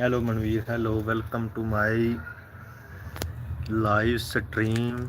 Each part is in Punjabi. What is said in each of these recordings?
Hello Manveer hello welcome to my live stream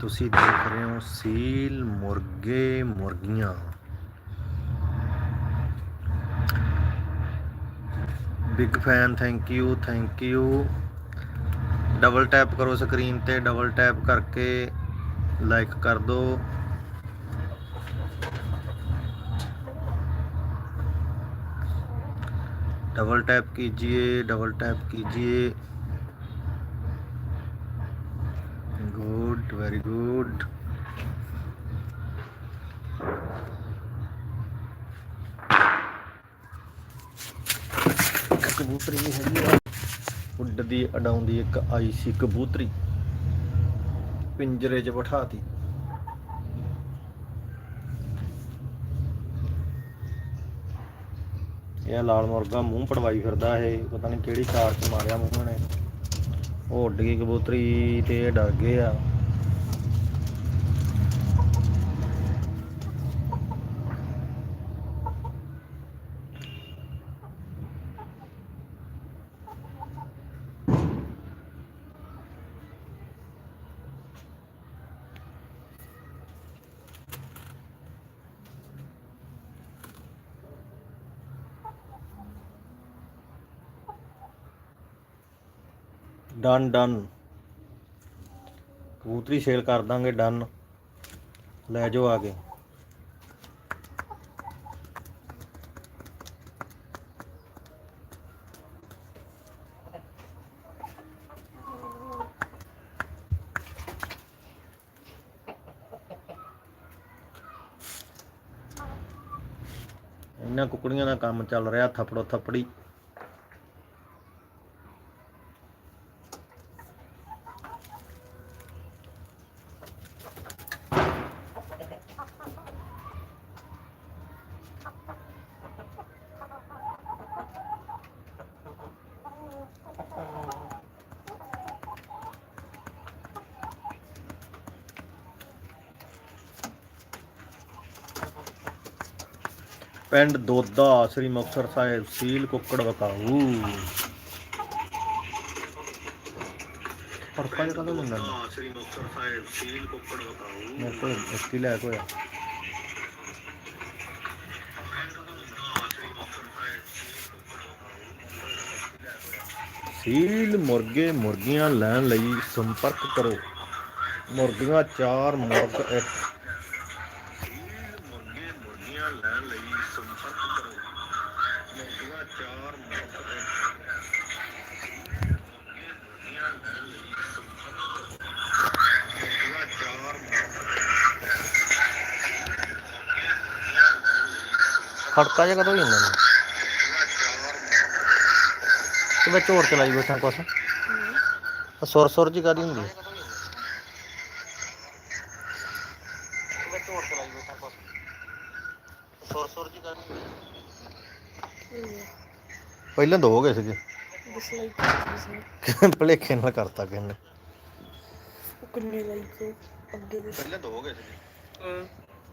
ਤੁਸੀਂ ਦੇਖ ਰਹੇ ਹੋ ਸੀਲ ਮੁਰਗੇ ਮੁਰਗੀਆਂ। Big fan thank you thank you double tap ਕਰੋ ਸਕਰੀਨ ਤੇ ਡਬਲ ਟੈਪ ਕਰਕੇ ਲਾਈਕ ਕਰ ਦਿਓ। डबल टैप कीजिए डबल टैप कीजिए गुड वेरी गुड ਕਬੂਤਰੀ ਵੀ ਹੈਗੀ ਆ ਉੱਡਦੀ ਅਡਾਉਂਦੀ ਇੱਕ ਆਈ ਸੀ ਕਬੂਤਰੀ ਪਿੰਜਰੇ 'ਚ ਬਿਠਾਤੀ ਇਹ ਲਾਲ ਮੁਰਗਾ ਮੂੰਹ ਪੜਵਾਈ ਫਿਰਦਾ ਇਹ, ਪਤਾ ਨਹੀਂ ਕਿਹੜੀ ਕਾਰ 'ਚ ਮਾਰਿਆ ਮੂੰਹ ਨੇ ਉਹ ਉੱਡ ਗਈ ਕਬੂਤਰੀ ਤੇ ਡਰ ਗਏ ਆ। ਡਨ ਡਨ ਕਬੂਤਰੀ ਸੇਲ ਕਰ ਦਾਂਗੇ ਡਨ ਲੈ ਜਾਓ ਆ ਕੇ। ਇਹਨਾਂ ਕੁਕੜੀਆਂ ਦਾ ਕੰਮ ਚੱਲ ਰਿਹਾ, ਥੱਪੜੋ ਥੱਪੜੀ। ਪਿੰਡ ਦੋਦਾ ਸ੍ਰੀ ਮੁਕਤਸਰ ਸਾਹਿਬ ਸੀਲ ਕੁੱਕੜ ਵਕਾਊ ਪਰ ਕੱਲ ਕਦੋਂ ਮੰਗਣਾ ਸ੍ਰੀ ਮੁਕਤਸਰ ਸਾਹਿਬ ਸੀਲ ਕੁੱਕੜ ਵਕਾਊ ਮੇਰੇ ਕੋਲ ਇਸਤੀ ਕੋਇਆ ਸੀਲ ਮੁਰਗੇ ਮੁਰਗੀਆਂ ਲੈਣ ਲਈ ਸੰਪਰਕ ਕਰੋ। ਮੁਰਗੀਆਂ 4 ਮੁਰਗ ਖੜਕਾ ਜਿਹਾ ਕਦੋਂ ਹੀ ਹੁੰਦਾ ਨੇ ਤੇ ਵਿੱਚ ਹੋਰ ਚਲਾਈ ਬੈਠਾ ਕੁਛ। ਆ। ਸੁਰ ਸੁਰ ਜੀ ਕਾਦੀ ਹੁੰਦੀ ਹੈ? ਪਹਿਲਾਂ ਦੋ ਹੋ ਗਏ ਸੀਗੇ। ਡਿਸਲਾਈਕ ਭਲੇਖੇ ਨਾਲ ਕਰਤਾ ਕਿਸੇ ਨੇ ਉਹ ਕਿੰਨੇ ਲਾਈਕ ਅੱਗੇ ਦੇ ਪਹਿਲਾਂ ਦੋ ਹੋ ਗਏ ਸੀਗੇ।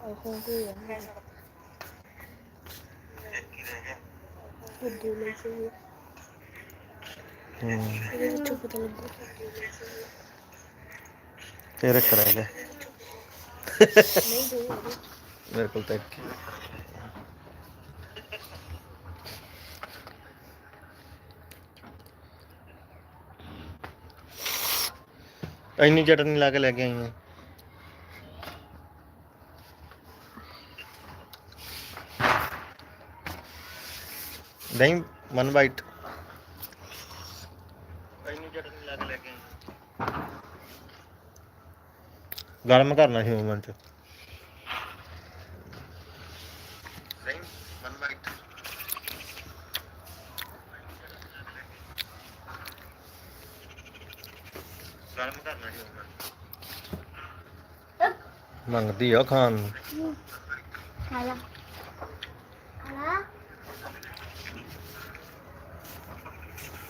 ਆਈਫੋਨ ਤੇ ਹੈ ਮੈਂ ਇੱਕ ਹੀ ਰਹਿ ਗਿਆ ਉਹ ਦੋ ਲਾਈਕ ਹੋ ਗਏ ਹੂੰ ਇਹਦੇ ਵਿੱਚੋਂ ਪਤਾ ਲੱਗਾ ਦਹੀਂ ਵਨ ਬਾਈਟ ਗਰਮ ਕਰਨਾ ਸੀ ਮੂਮੈਂਟ ਚ। ਮੰਗਦੀ ਆ ਖਾਣ ਨੂੰ।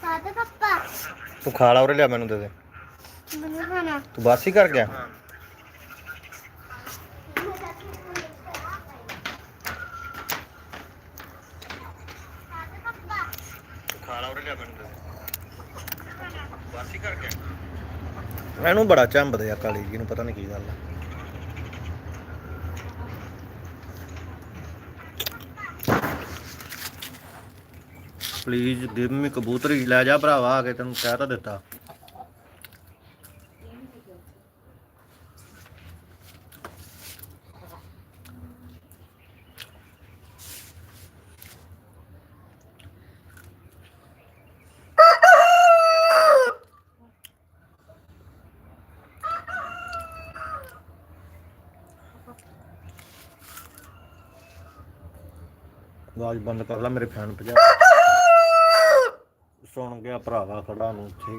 ਸਾਦਾ ਪਪਾ। ਤੂੰ ਖਾ ਲਾ ਉਰੇ ਲਿਆ ਮੈਨੂੰ ਦੇ ਦੇ। ਮੈਨੂੰ ਖਾਣਾ। ਤੂੰ ਬਸ ਹੀ ਕਰ ਗਿਆ? ਖਾ ਲਾ ਉਰੇ ਲਿਆ ਮੈਨੂੰ ਦੇ ਦੇ। ਬਸ ਹੀ ਕਰ ਗਿਆ? ਇਹਨੂੰ ਬੜਾ ਝੰਬਦੇ ਆ ਕਾਲੀ ਜੀ ਨੂੰ ਪਤਾ ਨਹੀਂ ਕੀ ਗੱਲ ਆ। ਪਲੀਜ਼ ਗਿਵ ਮੀ ਕਬੂਤਰੀ, ਲੈ ਜਾ ਭਰਾਵਾ, ਆ ਕੇ ਤੈਨੂੰ ਕਹਿ ਤਾਂ ਦਿੱਤਾ। ਆਵਾਜ਼ ਬੰਦ ਕਰ ਲੈ, ਮੇਰੇ ਫੈਨ ਭਜਾ। ਸੁਣ ਗਿਆ ਭਰਾਵਾ ਖੜਾ ਨੂੰ ਉੱਥੇ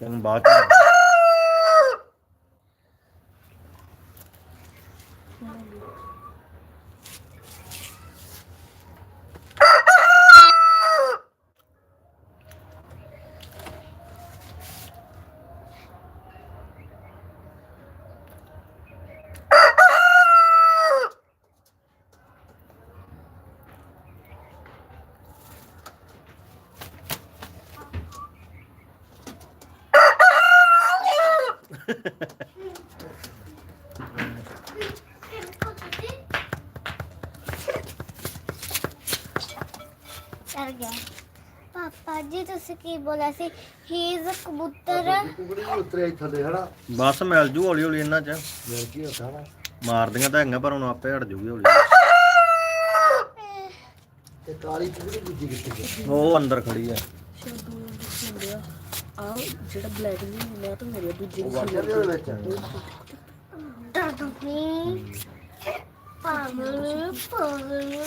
ਤੈਨੂੰ ਬਾਅਦ ਚ ਚਲ ਗਿਆ। ਪਾਪਾ ਜੀ ਤੁਸੀਂ ਕੀ ਬੋਲਿਆ ਸੀ? ਹੀ ਇਜ਼ ਕਬੂਤਰ। ਕੁਕੜੀ ਵੀ ਉਤਰਿਆ ਸੀ ਥੱਲੇ ਹਨਾ? ਬਸ ਮਿਲ ਜੂ ਹੌਲੀ ਹੌਲੀ ਇਹਨਾਂ ਚ। ਮਿਲ ਮਾਰਦੀਆਂ ਤਾਂ ਹੈਗੀਆਂ ਪਰ ਹੁਣ ਆਪੇ ਹਟ ਜੂਗੀ ਹੌਲੀ ਤੇ ਕਾਲੀ ਕੁਕੜੀ ਦੂਜੀ ਕਿੱਥੇ ਗਈ? ਉਹ ਅੰਦਰ ਖੜੀ ਆ। ਆ ਜਿਹੜਾ ਬਲੈਕ ਨਹੀਂ ਹੁੰਦਾ ਤਾਂ ਮੇਰੇ ਦੂਜੇ ਉਹ ਵਾਟਰ ਦੇ ਵਿੱਚ ਪਾਗਲ ਪਾਗਲ ਪਾਗਲ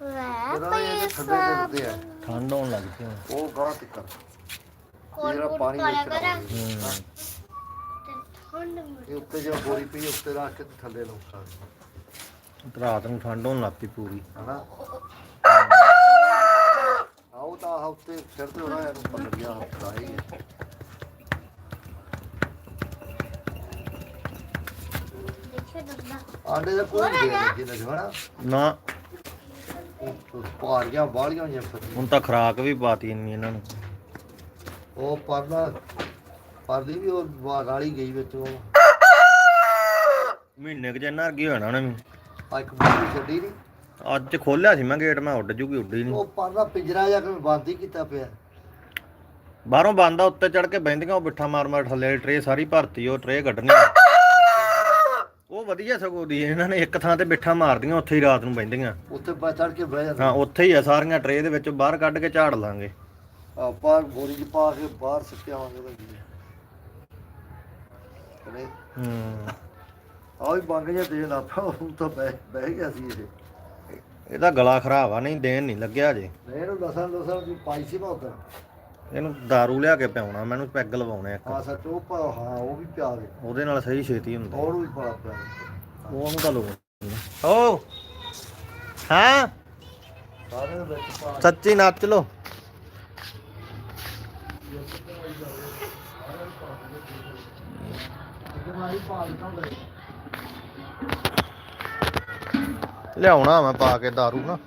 ਵੈ ਜਦੋਂ ਇਹ ਠੰਡੇ ਕਰਦੇ ਆ ਠੰਡ ਹੋਣ ਲੱਗ ਪਈ ਹੁਣ। ਉਹ ਗਾਹ ਤਿੱਕਰ ਕੋਲ ਜਿਹੜਾ ਕੋਲ ਪਾਣੀ ਪਾਲਿਆ ਵਿੱਚ ਕਰਾਂ। ਰੱਖਦੇ ਹੂੰ। ਤੇ ਠੰਡ ਮੁੜ ਇਹ ਉੱਤੇ ਜਿਹੜਾ ਬੋਰੀ ਪਈ ਉੱਤੇ ਰੱਖ ਕੇ ਤੇ ਥੱਲੇ ਲਾਉਂ ਸਕਦੇ ਰਾਤ ਨੂੰ ਠੰਡ ਹੋਣ ਲੱਗ ਪਈ ਪੂਰੀ। ਹਨਾ? ਆਉ ਤਾਂ ਆਹ ਉੱਤੇ ਸਿਰ ਤੇ ਉਹਨਾਂ ਨੂੰ ਪੱਲ ਗਿਆ ਹਫਤਾ ਹੀ ਹੈ। ਦੇਖਿਓ ਦੱਸਦਾ ਆਂਡੇ ਦਾ ਕੋਈ ਨਹੀਂ ਜਿੰਨਾ ਹਨਾ? ਨਾ। ਉਹ ਪਾਰੀਆਂ ਬਾਲੀਆਂ ਹੋਈਆਂ ਫਿਰ। ਹੁਣ ਤਾਂ ਖਰਾਕ ਵੀ ਪਾਤੀ ਨਹੀਂ ਇਹਨਾਂ ਨੂੰ। ਉਹ ਪਰਨਾ ਪਰਦੀ ਵੀ ਉਹ ਵਾਲੀ ਗਈ ਵਿੱਚ। ਉਹ ਮਹੀਨੇ ਕੁ ਜਿੰਨਾ ਅੱਗੇ ਹੋਣਾ ਉਹਨੇ ਵੀ। ਆ ਇੱਕ ਬੋਰੀ ਛੱਡੀ ਨਹੀਂ ਅੱਜ ਖੋਲਿਆ ਸੀ ਮੈਂ ਗੇਟ ਮੈਂ ਉੱਡ ਜੂਗੀ ਉੱਡੀ ਨਹੀਂ ਉਹ ਪਰਨਾ ਪਿੰਜਰਾ ਜਾ ਕੇ ਬੰਦ ਹੀ ਕੀਤਾ ਪਿਆ। ਬਾਹਰੋਂ ਬੰਦਾ ਉੱਤੇ ਚੜ ਕੇ ਬਹਿੰਦੀਆਂ ਉਹ ਬਿੱਠਾ ਮਾਰ ਮਾਰ ਥੱਲੇ ਟਰੇ ਸਾਰੀ ਭਰਤੀ ਉਹ ਟਰੇ ਕੱਢਣੀ ਉਹ ਵਧੀਆ ਸਗੋਂ ਦੀ ਇਹਨਾਂ ਨੇ ਇੱਕ ਥਾਂ ਤੇ ਬਿੱਠਾ ਮਾਰਦੀਆਂ ਉੱਥੇ ਹੀ ਰਾਤ ਨੂੰ ਬਹਿੰਦੀਆਂ। ਉੱਤੇ ਬਾ ਚੜ ਕੇ ਬਹਿ ਹਾਂ ਜਾਂਦਾ ਉੱਥੇ ਹੀ ਆ ਸਾਰੀਆਂ ਟਰੇ ਦੇ ਵਿੱਚ ਬਾਹਰ ਕੱਢ ਕੇ ਝਾੜ ਲਾਂਗੇ। ਆਪਾਂ ਬੋਰੀ ਚ ਪਾ ਕੇ ਬਾਹਰ ਸਿੱਟਿਆ ਆਵਾਂਗੇ ਕਨੇ? ਹੂੰ। ਆਹ ਵੀ ਬੰਗ ਜਾਂ ਦੇ ਲਾਪਾ ਉਹ ਤਾਂ ਬਹਿ ਬਹਿ ਗਿਆ ਸੀ ਇਹ। ਇਹਦਾ ਗਲਾ ਖਰਾਬ ਆ ਨਹੀਂ ਦੇਣ ਨਹੀਂ ਲੱਗਿਆ ਜੇ ਮੈਂ ਇਹਨੂੰ ਦਸਾਂ ਦਸਾਂ ਦੀ ਪਾਈ ਸੀ ਉੱਧਰ। ਇਹਨੂੰ दारू ਲਿਆ ਕੇ ਪਿਆਉਣਾ ਮੈਨੂੰ ਪੈਗ ਲਵਾਉਣੇ ਇੱਕ ਹਾਂ ਸੱਚ ਉਹ ਪਾ ਹਾਂ ਉਹ ਵੀ ਪਿਆ ਦੇ ਉਹਦੇ ਨਾਲ ਸਹੀ ਛੇਤੀ ਹੁੰਦਾ ਉਹਨੂੰ ਵੀ ਪਾ ਪਿਆ ਉਹਨੂੰ ਤਾਂ ਲੋ ਓ ਹਾਂ ਸਾਰੇ ਦੇ ਵਿੱਚ ਪਾ ਸੱਚੀ ਨੱਚ ਲੋ ਕੇ ਮਾਰੀ ਪਾ ਦਿੱਤਾ ਹੁੰਦਾ ਲਿਆਉਣਾ ਮੈਂ ਪਾ ਕੇ दारू ਨਾ